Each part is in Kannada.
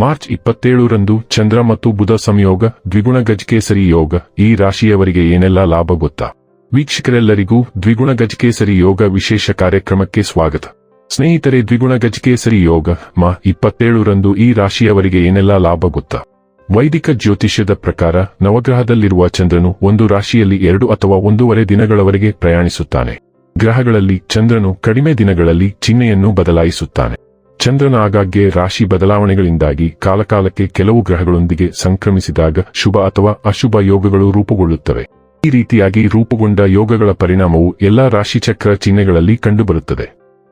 ಮಾರ್ಚ್ ಇಪ್ಪತ್ತೇಳರಂದು ಚಂದ್ರ ಮತ್ತು ಬುಧ ಸಂಯೋಗ ದ್ವಿಗುಣ ಗಜಕೇಸರಿ ಯೋಗ, ಈ ರಾಶಿಯವರಿಗೆ ಏನೆಲ್ಲ ಲಾಭ ಗೊತ್ತಾ? ವೀಕ್ಷಕರೆಲ್ಲರಿಗೂ ದ್ವಿಗುಣ ಗಜಕೇಸರಿ ಯೋಗ ವಿಶೇಷ ಕಾರ್ಯಕ್ರಮಕ್ಕೆ ಸ್ವಾಗತ. ಸ್ನೇಹಿತರೆ ದ್ವಿಗುಣ ಗಜಕೇಸರಿ ಯೋಗ, ಮಾ ಇಪ್ಪತ್ತೇಳರಂದು ಈ ರಾಶಿಯವರಿಗೆ ಏನೆಲ್ಲ ಲಾಭ ಗೊತ್ತಾ? ವೈದಿಕ ಜ್ಯೋತಿಷ್ಯದ ಪ್ರಕಾರ, ನವಗ್ರಹದಲ್ಲಿರುವ ಚಂದ್ರನು ಒಂದು ರಾಶಿಯಲ್ಲಿ ಎರಡು ಅಥವಾ ಒಂದೂವರೆ ದಿನಗಳವರೆಗೆ ಪ್ರಯಾಣಿಸುತ್ತಾನೆ. ಗ್ರಹಗಳಲ್ಲಿ ಚಂದ್ರನು ಕಡಿಮೆ ದಿನಗಳಲ್ಲಿ ಚಿಹ್ನೆಯನ್ನು ಬದಲಾಯಿಸುತ್ತಾನೆ. ಚಂದ್ರನ ಆಗಾಗ್ಗೆ ರಾಶಿ ಬದಲಾವಣೆಗಳಿಂದಾಗಿ ಕಾಲಕಾಲಕ್ಕೆ ಕೆಲವು ಗ್ರಹಗಳೊಂದಿಗೆ ಸಂಕ್ರಮಿಸಿದಾಗ ಶುಭ ಅಥವಾ ಅಶುಭ ಯೋಗಗಳು ರೂಪುಗೊಳ್ಳುತ್ತವೆ. ಈ ರೀತಿಯಾಗಿ ರೂಪುಗೊಂಡ ಯೋಗಗಳ ಪರಿಣಾಮವು ಎಲ್ಲಾ ರಾಶಿಚಕ್ರ ಚಿಹ್ನೆಗಳಲ್ಲಿ ಕಂಡುಬರುತ್ತದೆ.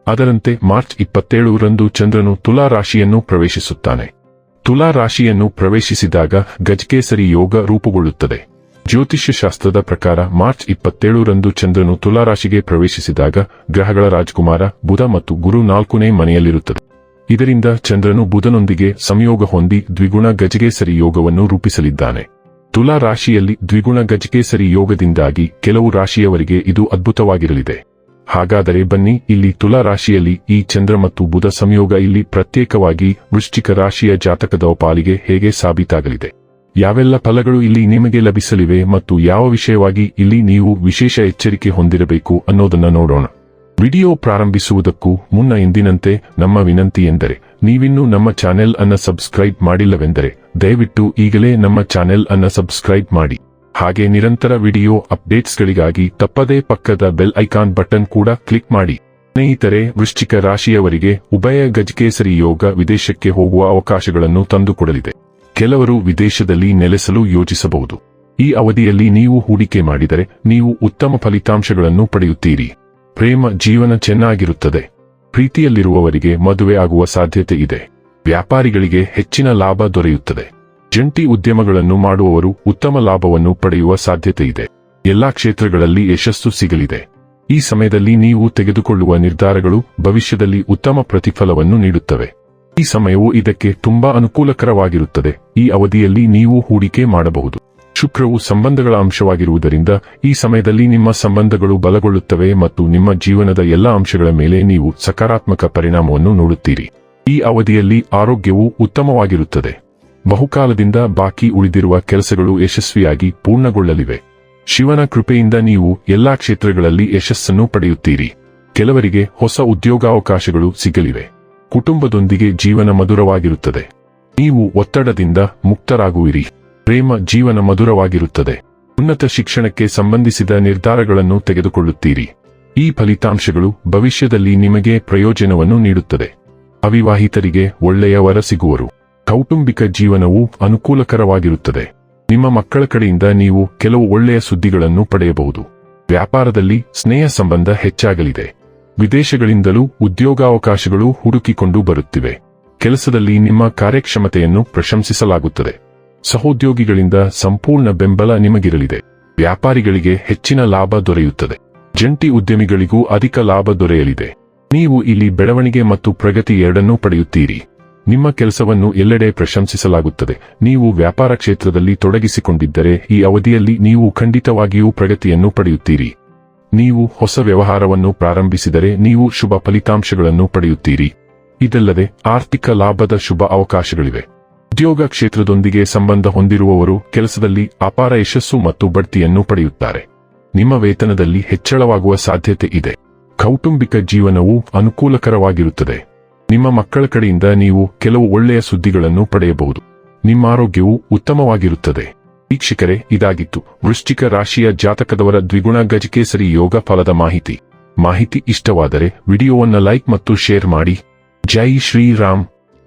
ಅದರಂತೆ ಮಾರ್ಚ್ ಇಪ್ಪತ್ತೇಳರಂದು ಚಂದ್ರನು ತುಲಾ ರಾಶಿಯನ್ನು ಪ್ರವೇಶಿಸುತ್ತಾನೆ. ತುಲಾ ರಾಶಿಯನ್ನು ಪ್ರವೇಶಿಸಿದಾಗ ಗಜಕೇಸರಿ ಯೋಗ ರೂಪುಗೊಳ್ಳುತ್ತದೆ. ಜ್ಯೋತಿಷ್ಯ ಶಾಸ್ತ್ರದ ಪ್ರಕಾರ ಮಾರ್ಚ್ ಇಪ್ಪತ್ತೇಳರಂದು ಚಂದ್ರನು ತುಲಾರಾಶಿಗೆ ಪ್ರವೇಶಿಸಿದಾಗ ಗ್ರಹಗಳ ರಾಜಕುಮಾರ ಬುಧ ಮತ್ತು ಗುರು ನಾಲ್ಕನೇ ಮನೆಯಲ್ಲಿರುತ್ತದೆ. ಇದರಿಂದ ಚಂದ್ರನು ಬುಧನೊಂದಿಗೆ ಸಂಯೋಗ ಹೊಂದಿ ದ್ವಿಗುಣ ಗಜಕೇಸರಿ ಯೋಗವನ್ನು ರೂಪಿಸಲಿದ್ದಾನೆ. ತುಲಾ ರಾಶಿಯಲ್ಲಿ ದ್ವಿಗುಣ ಗಜಕೇಸರಿ ಯೋಗದಿಂದಾಗಿ ಕೆಲವು ರಾಶಿಯವರಿಗೆ ಇದು ಅದ್ಭುತವಾಗಿರಲಿದೆ. ಹಾಗಾದರೆ ಬನ್ನಿ, ಇಲ್ಲಿ ತುಲಾ ರಾಶಿಯಲ್ಲಿ ಈ ಚಂದ್ರ ಮತ್ತು ಬುಧ ಸಂಯೋಗ ಇಲ್ಲಿ ಪ್ರತ್ಯೇಕವಾಗಿ ವೃಶ್ಚಿಕ ರಾಶಿಯ ಜಾತಕದ ಪಾಲಿಗೆ ಹೇಗೆ ಸಾಬೀತಾಗಲಿದೆ. ಯಾವೆಲ್ಲ ಫಲಗಳು ಇಲ್ಲಿ ನಿಮಗೆ ಲಭಿಸಲಿವೆ ಮತ್ತು ಯಾವ ವಿಷಯವಾಗಿ ಇಲ್ಲಿ ನೀವು ವಿಶೇಷ ಎಚ್ಚರಿಕೆ ಹೊಂದಿರಬೇಕು ಅನ್ನೋದನ್ನ ನೋಡೋಣ. ವಿಡಿಯೋ ಪ್ರಾರಂಭಿಸುವುದಕ್ಕೂ ಮುನ್ನ ಎಂದಿನಂತೆ ನಮ್ಮ ವಿನಂತಿ ಎಂದರೆ, ನೀವಿನ್ನೂ ನಮ್ಮ ಚಾನೆಲ್ ಅನ್ನ ಸಬ್ಸ್ಕ್ರೈಬ್ ಮಾಡಿಲ್ಲವೆಂದರೆ, ದಯವಿಟ್ಟು ಈಗಲೇ ನಮ್ಮ ಚಾನೆಲ್ ಅನ್ನ ಸಬ್ಸ್ಕ್ರೈಬ್ ಮಾಡಿ. ಹಾಗೆ ನಿರಂತರ ವಿಡಿಯೋ ಅಪ್ಡೇಟ್ಸ್ಗಳಿಗಾಗಿ ತಪ್ಪದೇ ಪಕ್ಕದ ಬೆಲ್ ಐಕಾನ್ ಬಟನ್ ಕೂಡ ಕ್ಲಿಕ್ ಮಾಡಿ. ಸ್ನೇಹಿತರೆ, ವೃಶ್ಚಿಕ ರಾಶಿಯವರಿಗೆ ಉಭಯ ಗಜಕೇಸರಿ ಯೋಗ ವಿದೇಶಕ್ಕೆ ಹೋಗುವ ಅವಕಾಶಗಳನ್ನು ತಂದುಕೊಡಲಿದೆ. ಕೆಲವರು ವಿದೇಶದಲ್ಲಿ ನೆಲೆಸಲು ಯೋಚಿಸಬಹುದು. ಈ ಅವಧಿಯಲ್ಲಿ ನೀವು ಹೂಡಿಕೆ ಮಾಡಿದರೆ, ನೀವು ಉತ್ತಮ ಫಲಿತಾಂಶಗಳನ್ನು ಪಡೆಯುತ್ತೀರಿ. ಪ್ರೇಮ ಜೀವನ ಚೆನ್ನಾಗಿರುತ್ತದೆ. ಪ್ರೀತಿಯಲ್ಲಿರುವವರಿಗೆ ಮದುವೆ ಆಗುವ ಸಾಧ್ಯತೆ ಇದೆ. ವ್ಯಾಪಾರಿಗಳಿಗೆ ಹೆಚ್ಚಿನ ಲಾಭ ದೊರೆಯುತ್ತದೆ. ಜಂಟಿ ಉದ್ಯಮಗಳನ್ನು ಮಾಡುವವರು ಉತ್ತಮ ಲಾಭವನ್ನು ಪಡೆಯುವ ಸಾಧ್ಯತೆ ಇದೆ. ಎಲ್ಲಾ ಕ್ಷೇತ್ರಗಳಲ್ಲಿ ಯಶಸ್ಸು ಸಿಗಲಿದೆ. ಈ ಸಮಯದಲ್ಲಿ ನೀವು ತೆಗೆದುಕೊಳ್ಳುವ ನಿರ್ಧಾರಗಳು ಭವಿಷ್ಯದಲ್ಲಿ ಉತ್ತಮ ಪ್ರತಿಫಲವನ್ನು ನೀಡುತ್ತವೆ. ಈ ಸಮಯವು ಇದಕ್ಕೆ ತುಂಬಾ ಅನುಕೂಲಕರವಾಗಿರುತ್ತದೆ. ಈ ಅವಧಿಯಲ್ಲಿ ನೀವು ಹೂಡಿಕೆ ಮಾಡಬಹುದು. ಶುಕ್ರವು ಸಂಬಂಧಗಳ ಅಂಶವಾಗಿರುವುದರಿಂದ ಈ ಸಮಯದಲ್ಲಿ ನಿಮ್ಮ ಸಂಬಂಧಗಳು ಬಲಗೊಳ್ಳುತ್ತವೆ ಮತ್ತು ನಿಮ್ಮ ಜೀವನದ ಎಲ್ಲಾ ಅಂಶಗಳ ಮೇಲೆ ನೀವು ಸಕಾರಾತ್ಮಕ ಪರಿಣಾಮವನ್ನು ನೋಡುತ್ತೀರಿ. ಈ ಅವಧಿಯಲ್ಲಿ ಆರೋಗ್ಯವು ಉತ್ತಮವಾಗಿರುತ್ತದೆ. ಬಹುಕಾಲದಿಂದ ಬಾಕಿ ಉಳಿದಿರುವ ಕೆಲಸಗಳು ಯಶಸ್ವಿಯಾಗಿ ಪೂರ್ಣಗೊಳ್ಳಲಿವೆ. ಶಿವನ ಕೃಪೆಯಿಂದ ನೀವು ಎಲ್ಲಾ ಕ್ಷೇತ್ರಗಳಲ್ಲಿ ಯಶಸ್ಸನ್ನು ಪಡೆಯುತ್ತೀರಿ. ಕೆಲವರಿಗೆ ಹೊಸ ಉದ್ಯೋಗಾವಕಾಶಗಳು ಸಿಗಲಿವೆ. ಕುಟುಂಬದೊಂದಿಗೆ ಜೀವನ ಮಧುರವಾಗಿರುತ್ತದೆ. ನೀವು ಒತ್ತಡದಿಂದ ಮುಕ್ತರಾಗುವಿರಿ. ಪ್ರೇಮ ಜೀವನ ಮಧುರವಾಗಿರುತ್ತದೆ. ಉನ್ನತ ಶಿಕ್ಷಣಕ್ಕೆ ಸಂಬಂಧಿಸಿದ ನಿರ್ಧಾರಗಳನ್ನು ತೆಗೆದುಕೊಳ್ಳುತ್ತೀರಿ. ಈ ಫಲಿತಾಂಶಗಳು ಭವಿಷ್ಯದಲ್ಲಿ ನಿಮಗೆ ಪ್ರಯೋಜನವನ್ನು ನೀಡುತ್ತದೆ. ಅವಿವಾಹಿತರಿಗೆ ಒಳ್ಳೆಯ ವರ ಸಿಗುವರು. ಕೌಟುಂಬಿಕ ಜೀವನವು ಅನುಕೂಲಕರವಾಗಿರುತ್ತದೆ. ನಿಮ್ಮ ಮಕ್ಕಳ ಕಡೆಯಿಂದ ನೀವು ಕೆಲವು ಒಳ್ಳೆಯ ಸುದ್ದಿಗಳನ್ನು ಪಡೆಯಬಹುದು. ವ್ಯಾಪಾರದಲ್ಲಿ ಸ್ನೇಹ ಸಂಬಂಧ ಹೆಚ್ಚಾಗಲಿದೆ. ವಿದೇಶಗಳಿಂದಲೂ ಉದ್ಯೋಗಾವಕಾಶಗಳು ಹುಡುಕಿಕೊಂಡು ಬರುತ್ತಿವೆ. ಕೆಲಸದಲ್ಲಿ ನಿಮ್ಮ ಕಾರ್ಯಕ್ಷಮತೆಯನ್ನು ಪ್ರಶಂಸಿಸಲಾಗುತ್ತದೆ. ಸಹೋದ್ಯೋಗಿಗಳಿಂದ ಸಂಪೂರ್ಣ ಬೆಂಬಲ ನಿಮಗಿರಲಿದೆ. ವ್ಯಾಪಾರಿಗಳಿಗೆ ಹೆಚ್ಚಿನ ಲಾಭ ದೊರೆಯುತ್ತದೆ. ಜಂಟಿ ಉದ್ಯಮಿಗಳಿಗೂ ಅಧಿಕ ಲಾಭ ದೊರೆಯಲಿದೆ. ನೀವು ಇಲ್ಲಿ ಬೆಳವಣಿಗೆ ಮತ್ತು ಪ್ರಗತಿ ಎರಡನ್ನೂ ಪಡೆಯುತ್ತೀರಿ. ನಿಮ್ಮ ಕೆಲಸವನ್ನು ಎಲ್ಲೆಡೆ ಪ್ರಶಂಸಿಸಲಾಗುತ್ತದೆ. ನೀವು ವ್ಯಾಪಾರ ಕ್ಷೇತ್ರದಲ್ಲಿ ತೊಡಗಿಸಿಕೊಂಡಿದ್ದರೆ ಈ ಅವಧಿಯಲ್ಲಿ ನೀವು ಖಂಡಿತವಾಗಿಯೂ ಪ್ರಗತಿಯನ್ನು ಪಡೆಯುತ್ತೀರಿ. ನೀವು ಹೊಸ ವ್ಯವಹಾರವನ್ನು ಪ್ರಾರಂಭಿಸಿದರೆ ನೀವು ಶುಭ ಫಲಿತಾಂಶಗಳನ್ನು ಪಡೆಯುತ್ತೀರಿ. ಇದಲ್ಲದೆ ಆರ್ಥಿಕ ಲಾಭದ ಶುಭ ಅವಕಾಶಗಳಿವೆ. ಉದ್ಯೋಗ ಕ್ಷೇತ್ರದೊಂದಿಗೆ ಸಂಬಂಧ ಹೊಂದಿರುವವರು ಕೆಲಸದಲ್ಲಿ ಅಪಾರ ಯಶಸ್ಸು ಮತ್ತು ಬಡ್ತಿಯನ್ನು ಪಡೆಯುತ್ತಾರೆ. ನಿಮ್ಮ ವೇತನದಲ್ಲಿ ಹೆಚ್ಚಳವಾಗುವ ಸಾಧ್ಯತೆ ಇದೆ. ಕೌಟುಂಬಿಕ ಜೀವನವು ಅನುಕೂಲಕರವಾಗಿರುತ್ತದೆ. ನಿಮ್ಮ ಮಕ್ಕಳ ಕಡೆಯಿಂದ ನೀವು ಕೆಲವು ಒಳ್ಳೆಯ ಸುದ್ದಿಗಳನ್ನು ಪಡೆಯಬಹುದು. ನಿಮ್ಮ ಆರೋಗ್ಯವು ಉತ್ತಮವಾಗಿರುತ್ತದೆ. ವೀಕ್ಷಕರೇ, ಇದಾಗಿತ್ತು. ವೃಶ್ಚಿಕ ರಾಶಿಯ ಜಾತಕದವರ ದ್ವಿಗುಣ ಗಜಕೇಸರಿ ಯೋಗ ಫಲದ ಮಾಹಿತಿ. ಮಾಹಿತಿ ಇಷ್ಟವಾದರೆ ವಿಡಿಯೋವನ್ನು ಲೈಕ್ ಮತ್ತು ಶೇರ್ ಮಾಡಿ. ಜೈ ಶ್ರೀರಾಮ್.